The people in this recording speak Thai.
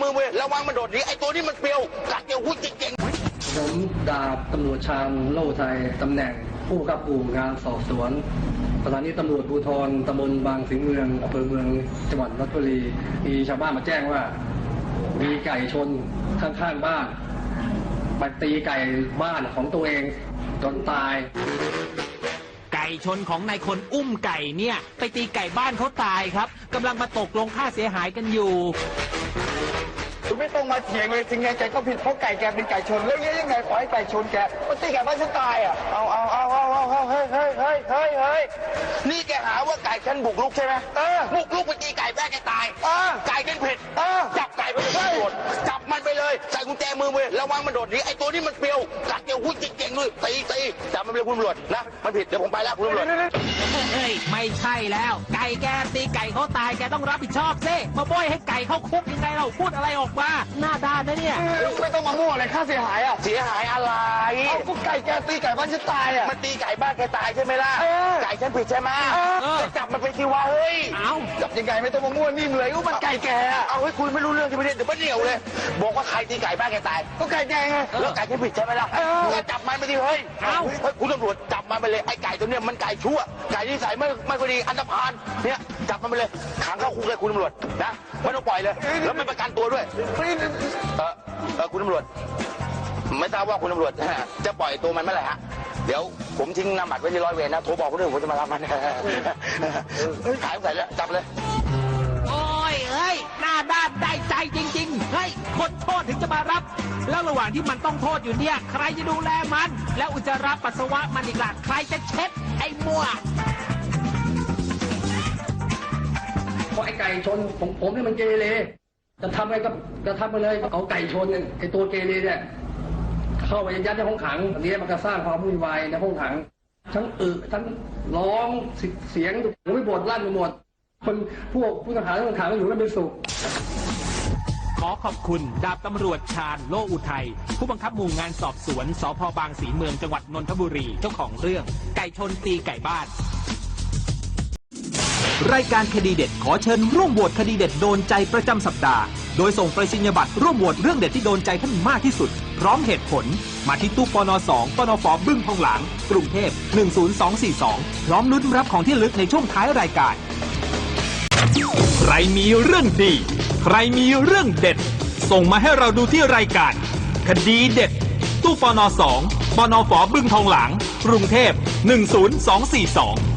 มือเว้ยระวังมันโดดหนีไอ้ตัวนี้มันเปรียวกัดเดียวหุ้ยเก่งๆผมดาบตำรวจชาญโล่ไทยตำแหน่งผู้กำกับกลุ่มงานสอบสวนสถานีตำรวจภูธรตำบลบางสิงห์เมืองอำเภอเมืองจังหวัดลบบุรีมีชาวบ้านมาแจ้งว่า มีไก่ชนข้างๆบ้านไปตีไก่บ้านของตัวเองจนตาย ไก่ชนของนายคนอุ้มไก่เนี่ย ไปตีไก่บ้านเขาตายครับกำลังมาตกลงค่าเสียหายกันอยู่ คุณไม่ต้องมาเถียงเลยถึงไงแกก็ผิดเพราะไก่แกเป็นไก่ชนแล้วยังไงขอให้ไก่ชนแกมันตีไก่บ้านฉันตายอะเอาเอาเอาเอาเอาเอาเฮ้ยเฮ้ยเฮ้ยเฮ้ยเฮ้ยนี่แกหาว่าไก่ฉันบุกลุกใช่ไหมเออบุกลุกไปตีไก่แม่แกตายเออไก่เป็นเผ็ดเออจับไก่ไปเลย ใส่กุญแจมือเว้ยระวังมันโดดหนีไอ้ตัวนี้มันเปรียวกัดเดียวหุ้ยเก่งๆเลยตีตีจับมันไปเลยคุณตำรวจนะ มันผิดเดี๋ยวผมไปแล้วคุณตำรวจเฮ้ยไม่ใช่แล้ว ไก่แกตีไก่เขาตายแกต้องรับผิดชอบสิมาโบยให้ไก่เข้าคุกยังไงเราพูดอะไรออกมาหน้าด้านนะเนี่ยไม่ต้องมามั่วอะไรค่าเสียหายอะเสียหายอะไรเอาก็ไก่แกตีไก่บ้านฉันตายอะมันตีไก่บ้านแกตายใช่ไหมล่ะเออไก่ฉันผิดใช่ไหมเออก็จับมันไปทีว่าเฮ้ยเอาจับยังไงไม่ต้องมามั่วนิ่มเลยก็มันไก่แกอะเอาให้ยคุณไม่รู้เรื่องใช่ไหมเนี่ยเดี๋ยวมันเหนียวเลย บอกว่าใครตีไก่บ้านแกตาย ก็ไก่แกไงแล้วไก่ฉันผิดใช่ไหมล่ะเออก็จับมันไปดิเฮ้ยเอ้าเฮ้ยคุณตำรวจจับมันไปเลยไอ้ไก่ตัวเนี้ยมันไก่ชั่ว ไก่ที่ใส่ไม่ไม่ค่อยดีอันธพาลเนี่ยจับมันไปเลยขังเข้าคุกเลยคุณตำรวจนะไม่ต้องปล่อยเลย แล้วไม่ประกันตัวด้วยเออเออคุณตำรวจ ไม่ทราบว่าคุณตำรวจจะปล่อยตัวมันเมื่อไหร่ฮะเดี๋ยวผมทิ้งนามบัตรไว้ที่ร้อยเวรนะโทรบอกคนอื่นผมจะมารับมันขายใส่แล้วจับเลยโอ้ยเฮ้ยหน้าด้านได้ใจจริงๆเฮ้ย คนโทษถึงจะมารับ แล้วระหว่างที่มันต้องโทษอยู่เนี่ย ใครจะดูแลมัน แล้วอุจจาระปัสสาวะมันอีกล่ะใครจะเช็ดไอ้มั่วเพราะไอ้ไก่ชนผมผมเนี่ยมันเกเรจะทำอะไรก็จะทำไปเลยเอาไก่ชนเนี่ยไอ้ตัวเกเรเนี่ยเข้าไปยัดในห้องขังอันนี้มันก็สร้างความวุ่นวายในห้องขัง ทั้งอึทั้งร้องเสียงโอ้ยบดลั่นไปหมดคนพวกผู้ต้องหาในห้องขังก็อยู่กันเป็นสุข ขอขอบคุณดาบตำรวจชาญโลอุทัย ผู้บังคับหมู่งานสอบสวนสพบางสีเมืองจังหวัดนนทบุรีเจ้าของเรื่อง ไก่ชนตีไก่บ้าน รายการคดีเด็ดขอเชิญร่วมโหวตคดีเด็ดโดนใจประจำสัปดาห์ โดยส่งไปรษณียบัตรร่วมโหวตเรื่องเด็ดที่โดนใจท่านมากที่สุด พร้อมเหตุผล มาที่ตู้ปน2ปนฟบึ้งทองหลางกรุงเทพ 10242 พร้อมลุ้นรับของที่ระลึกในช่วงท้ายรายการ ใครมีเรื่องดี ใครมีเรื่องเด็ด ส่งมาให้เราดูที่รายการ คดีเด็ด ตู้ปน2ปนฝบึงทองหลางกรุงเทพ 10242